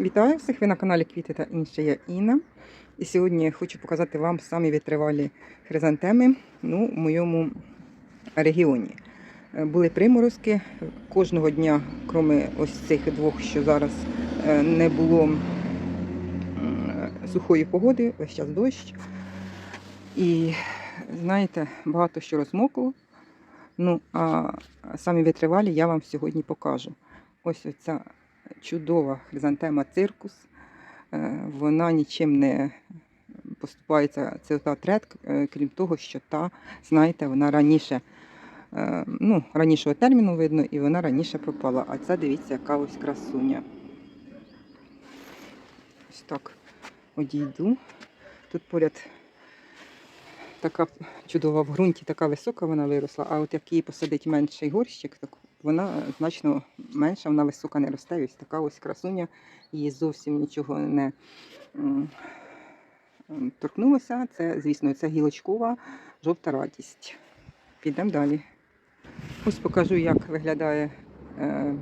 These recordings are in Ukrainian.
Вітаю всіх! Ви на каналі Квіти та інше я Інна. І сьогодні я хочу показати вам самі витривалі хризантеми ну, в моєму регіоні. Е, Були приморозки кожного дня, крім ось цих двох, що зараз е, не було сухої погоди, весь час дощ. І знаєте, багато що розмокло. Ну, а самі витривалі я вам сьогодні покажу. Ось оця чудова хризантема циркус. Е, Вона нічим не поступається це та трет, крім того, що та, знаєте, вона раніше, е, ну, ранішого терміну видно, і вона раніше пропала. А це дивіться, яка ось красуня. Ось так одійду. Тут поряд така чудова в ґрунті, така висока вона виросла, а от як її посадить менший горщик, так вона значно менша, вона висока не росте. Ось така ось красуня, її зовсім нічого не торкнулося. Це, звісно, це гілочкова жовта радість. Підемо далі. Ось покажу, як виглядає е,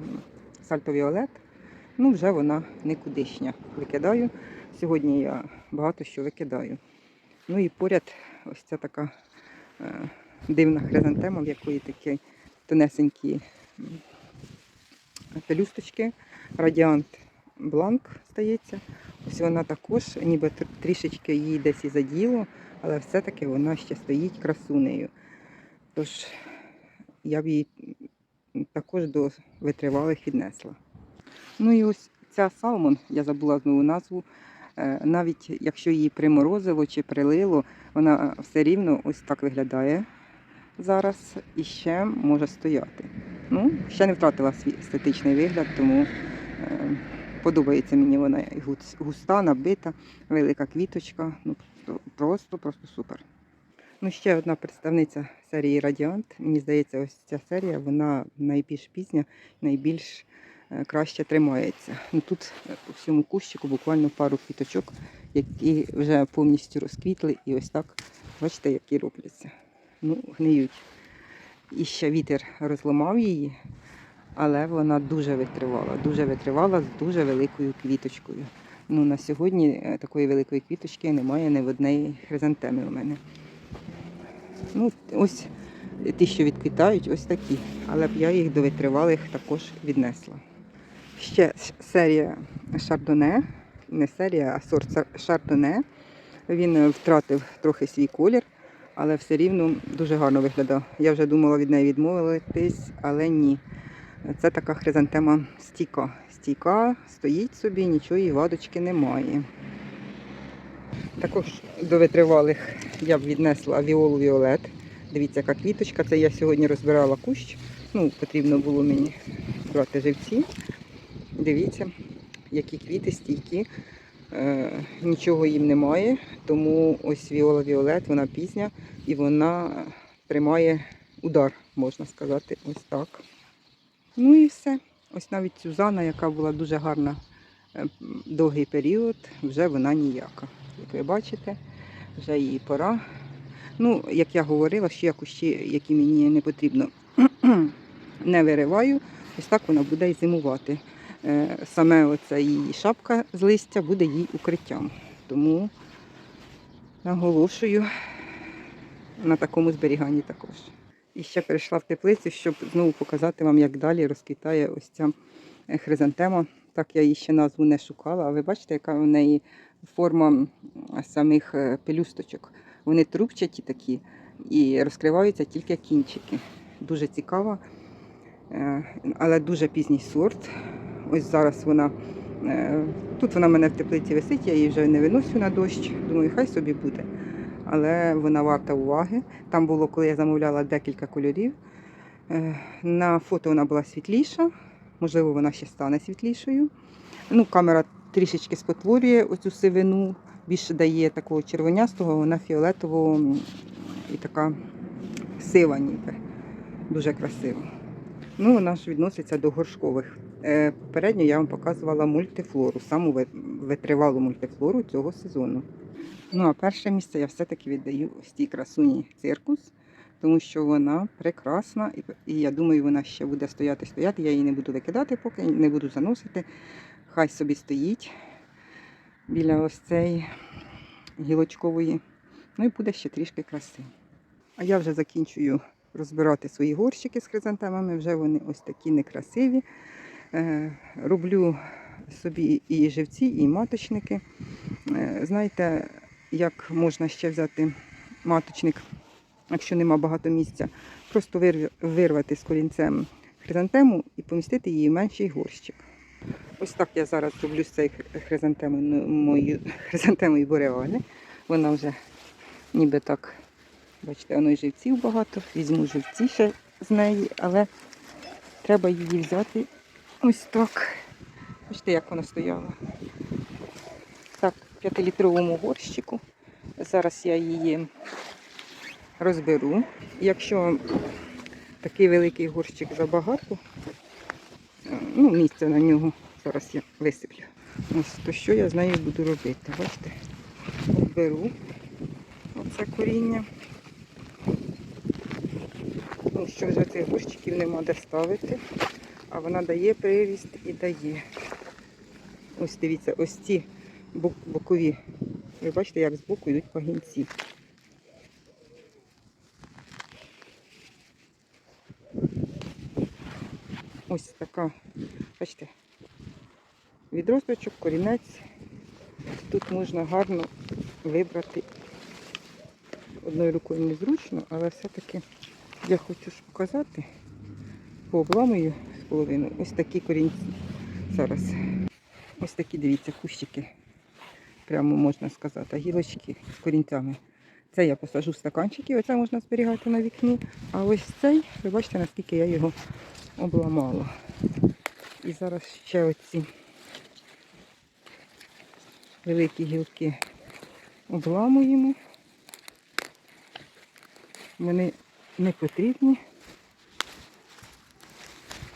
сальто Віолет. Ну, вже вона никудишня. Викидаю. Сьогодні я багато що викидаю. Ну і поряд ось ця така е, дивна хризантема, в якої такі тонесенькі пелюсточки. Радіант бланк стається. Ось вона також, ніби трішечки її десь і заділо, але все-таки вона ще стоїть красунею. Тож я б її також до витривалих віднесла. Ну і ось ця салмон, я забула знову назву. Е, Навіть якщо її приморозило чи прилило, вона все рівно ось так виглядає зараз і ще може стояти. Ну, ще не втратила свій естетичний вигляд, тому е, подобається мені вона густа, набита, велика квіточка. Ну, просто, просто, супер. Ну, ще одна представниця серії Радіант. Мені здається, ось ця серія вона найбільш пізня, найбільш е, краще тримається. Ну, тут е, у всьому кущику буквально пару квіточок, які вже повністю розквітли, і ось так, бачите, які робляться. Ну, гниють. І ще вітер розламав її, але вона дуже витривала, дуже витривала з дуже великою квіточкою. Ну, на сьогодні е, такої великої квіточки немає ні в однієї хризантеми у мене. Ну, ось ті, що відквітають, ось такі. Але б я їх до витривалих також віднесла. Ще серія Шардоне, не серія, а сорт Шардоне. Він е, втратив трохи свій колір, але все рівно дуже гарно виглядав. Я вже думала від неї відмовитись, але ні. Це така хризантема стійка. Стійка, стоїть собі, нічого її вадочки немає. Також до витривалих я б віднесла віолу Віолет. Дивіться, яка квіточка. Це я сьогодні розбирала кущ. Ну, потрібно було мені брати живці. Дивіться, які квіти стійкі. Е, нічого їм немає. Тому ось Віола Віолет, вона пізня і вона тримає удар, можна сказати, ось так. Ну і все. Ось навіть Сюзана, яка була дуже гарна е, довгий період, вже вона ніяка. Як ви бачите, вже її пора. Ну, як я говорила, що я кущі, які мені не потрібно, не вириваю. Ось так вона буде і зимувати. Е, Саме оця її шапка з листя буде їй укриттям. Тому наголошую на такому зберіганні також. І ще перейшла в теплицю, щоб знову показати вам, як далі розквітає ось ця е, хризантема. Так я її ще назву не шукала, а ви бачите, яка в неї форма самих е, пелюсточок. Вони трубчаті такі і розкриваються тільки кінчики. Дуже цікава, але дуже пізній сорт. Ось зараз вона. е, Тут вона в мене в теплиці висить, я її вже не виносю на дощ. Думаю, хай собі буде. Але вона варта уваги. Там було, коли я замовляла декілька кольорів. Е, На фото вона була світліша, можливо, вона ще стане світлішою. Ну, камера трішечки спотворює оцю сивину, більше дає такого червонястого, вона фіолетового і така сива ніби. Дуже красиво. Ну, вона ж відноситься до горшкових. Е, Попередньо я вам показувала мультифлору, саму витривалу мультифлору цього сезону. Ну, а перше місце я все-таки віддаю ось цій красуні циркус, тому що вона прекрасна, і, я думаю, вона ще буде стояти стояти. Я її не буду викидати, поки не буду заносити. хай собі стоїть біля ось цієї гілочкової. Ну і буде ще трішки краси. А я вже закінчую розбирати свої горщики з хризантемами. Вже вони ось такі некрасиві. Е, роблю собі і живці, і маточники. Е, знаєте, як можна ще взяти маточник, якщо нема багато місця, просто вирвати з корінцем хризантему і помістити її в менший горщик. Ось так я зараз роблю з цією хризантемою, ну, мою хризантемою бореали. Вона вже ніби так, бачите, воно і живців багато. Візьму живці ще з неї, але треба її взяти ось так. Бачите, як вона стояла. Так, в 5-літровому горщику. Зараз я її розберу. Якщо такий великий горщик забагато, ну, місце на нього зараз я висиплю. Ось то що я з нею буду робити. Бачите? Беру оце коріння. Ну, що вже цих горщиків нема де ставити, а вона дає приріст і дає. Ось дивіться, ось ці бокові. Ви бачите, як збоку йдуть пагінці. Ось така, бачите, відросточок, корінець. Тут можна гарно вибрати. Одною рукою незручно, але все-таки я хочу ж показати. Пообламую з половину. Ось такі корінці. Зараз. Ось такі, дивіться, кущики. Прямо можна сказати, гілочки з корінцями. Це я посажу в стаканчики, оце можна зберігати на вікні. А ось цей, ви бачите, наскільки я його обламала. І зараз ще оці великі гілки обламуємо. Вони не потрібні.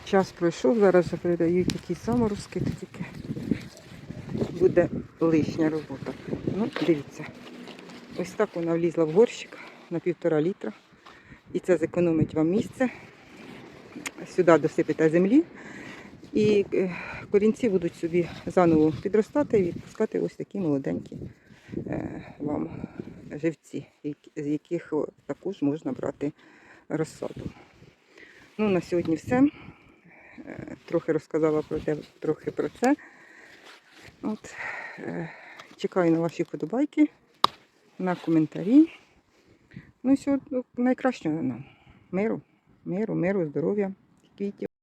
Час пройшов, зараз вже передають якісь саморозки, то тільки буде лишня робота. Ну, дивіться. Ось так вона влізла в горщик на півтора літра. І це зекономить вам місце. Сюди досипете землі. І е, корінці будуть собі заново підростати і відпускати ось такі молоденькі е, вам живці, з яких також можна брати розсаду. Ну, на сьогодні все. Трохи розказала про те, трохи про це. От, е, чекаю на ваші вподобайки, на коментарі. Ну і всього найкращого нам. Миру, миру, миру, здоров'я, квітів.